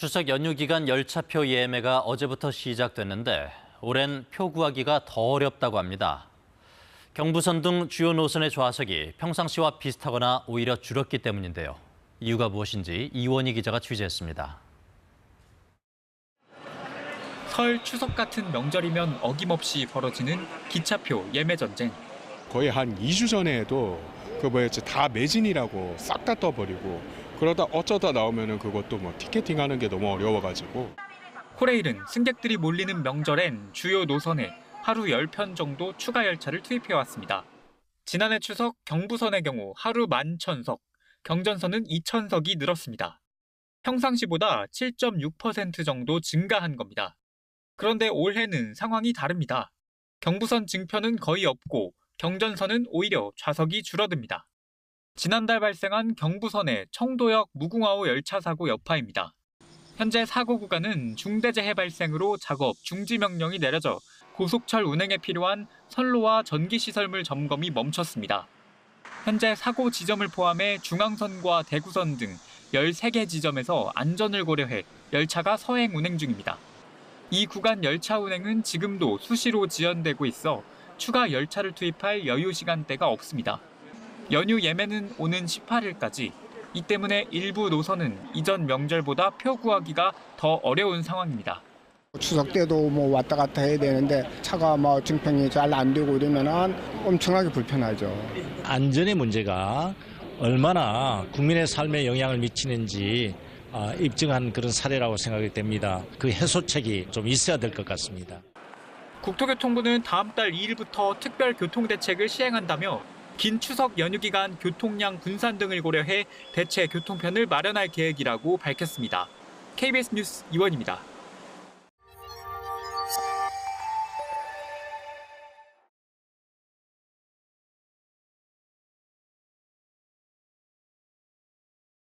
추석 연휴 기간 열차표 예매가 어제부터 시작됐는데 올해는 표 구하기가 더 어렵다고 합니다. 경부선 등 주요 노선의 좌석이 평상시와 비슷하거나 오히려 줄었기 때문인데요. 이유가 무엇인지 이원희 기자가 취재했습니다. 설 추석 같은 명절이면 어김없이 벌어지는 기차표 예매 전쟁. 거의 한 2주 전에도 그 뭐였지 다 매진이라고 싹 다 떠버리고 그러다 어쩌다 나오면은 그것도 뭐 티켓팅 하는 게 너무 어려워가지고 코레일은 승객들이 몰리는 명절엔 주요 노선에 하루 10편 정도 추가 열차를 투입해 왔습니다. 지난해 추석 경부선의 경우 하루 11,000석, 경전선은 2,000석이 늘었습니다. 평상시보다 7.6% 정도 증가한 겁니다. 그런데 올해는 상황이 다릅니다. 경부선 증표는 거의 없고 경전선은 오히려 좌석이 줄어듭니다. 지난달 발생한 경부선의 청도역 무궁화호 열차 사고 여파입니다. 현재 사고 구간은 중대재해 발생으로 작업 중지 명령이 내려져 고속철 운행에 필요한 선로와 전기시설물 점검이 멈췄습니다. 현재 사고 지점을 포함해 중앙선과 대구선 등 13개 지점에서 안전을 고려해 열차가 서행 운행 중입니다. 이 구간 열차 운행은 지금도 수시로 지연되고 있어 추가 열차를 투입할 여유 시간대가 없습니다. 연휴 예매는 오는 18일까지. 이 때문에 일부 노선은 이전 명절보다 표 구하기가 더 어려운 상황입니다. 추석 때도 뭐 왔다 갔다 해야 되는데 차가 뭐 증평이 잘 안 되고 이러면은 엄청나게 불편하죠. 안전의 문제가 얼마나 국민의 삶에 영향을 미치는지 아, 입증한 그런 사례라고 생각이 됩니다. 그 해소책이 좀 있어야 될 것 같습니다. 국토교통부는 다음 달 2일부터 특별 교통 대책을 시행한다며 긴 추석 연휴 기간 교통량 분산 등을 고려해 대체 교통편을 마련할 계획이라고 밝혔습니다. KBS 뉴스 이원입니다.